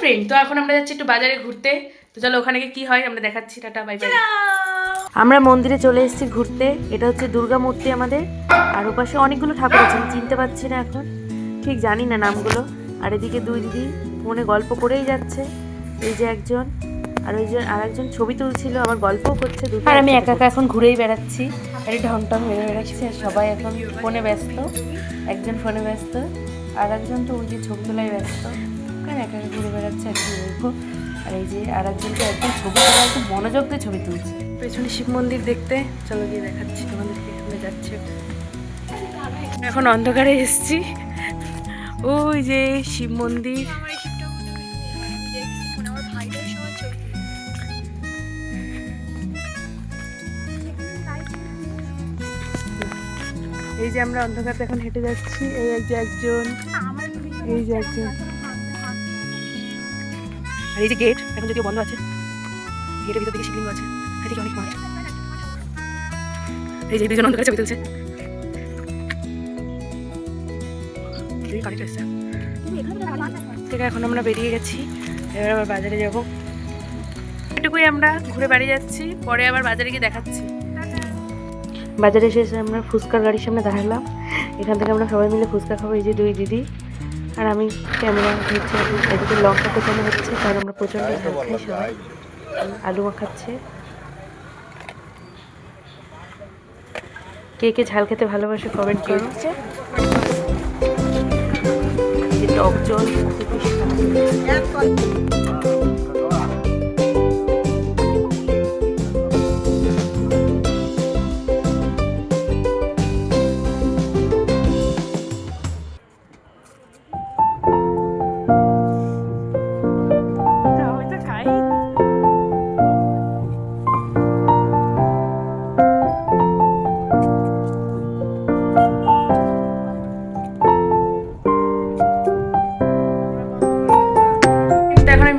Friend তো এখন আমরা যাচ্ছি একটু বাজারে ঘুরতে। তো চলো ওখানে গিয়ে কি হয় আমরা দেখাচ্ছি টাটা বাই বাই আমরা মন্দিরে চলে এসেছি ঘুরতে। এটা হচ্ছে দুর্গা মূর্তি আমাদের। আর ওপাশে অনেকগুলো ঠাকুর আছে চিনতে পারছি না এখন। ঠিক জানি না নামগুলো। আর এদিকে দুই দিদি ফোনে গল্প করেই যাচ্ছে। এই যে একজন আর ওই যে আর একজন ছবি তুলছিল আবার গল্পও করছে দুটো আর আমি একা একা এখন ঘুরেই বেড়াচ্ছি। আর এই ঢং টং মেরে বেড়াচ্ছি আর সবাই এখন ফোনে ব্যস্ত। একজন ফোনে ব্যস্ত আর একজন তো ওই যে ছবি তোলায় ব্যস্ত। কারণ একা ঘুরে বেড়াচ্ছে আর কি বলব আর এই যে আর একজনকে একদম ছবি তোলা একদম মনোযোগ দিয়ে ছবি তুলছে। পেছনে শিব মন্দির দেখতে। চলো গিয়ে দেখাচ্ছি তোমাদেরকে আমরা যাচ্ছি। এখন অন্ধকারে এসেছি। ওই যে শিব মন্দির। এই যে আমরা অন্ধকারে এখন হেঁটে যাচ্ছি। এই যে একজন, এই যে একজন। আর এই যে গেট এখন যদিও বন্ধ আছে গেটের ভিতর দিকে শিবলিঙ্গ আছে এদিকে অনেক মানুষ এই যে দুজন অন্ধকারে ছবি তুলছে। এখন আমরা বেরিয়ে গেছি, এবার আবার বাজারে যাব। এটুকুই আমরা ঘুরে বাড়ি যাচ্ছি, পরে আবার বাজারে গিয়ে দেখাচ্ছি। বাজারে এসে আমরা ফুচকার গাড়ির সামনে দাঁড়ালাম। এখান থেকে আমরা সবাই মিলে ফুচকা খাব, এই যে দুই দিদি। আর আমি ক্যামেরা হচ্ছে এদিকে লঙ্কা কোচানো হচ্ছে কারণ আমরা প্রচণ্ড ঝাল খাই সবাই। আলু মাখাচ্ছে। কে কে ঝাল খেতে ভালোবাসে কমেন্ট করো। টক জল খুব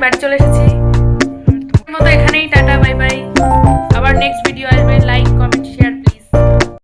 বাড়ি চলে এসেছি।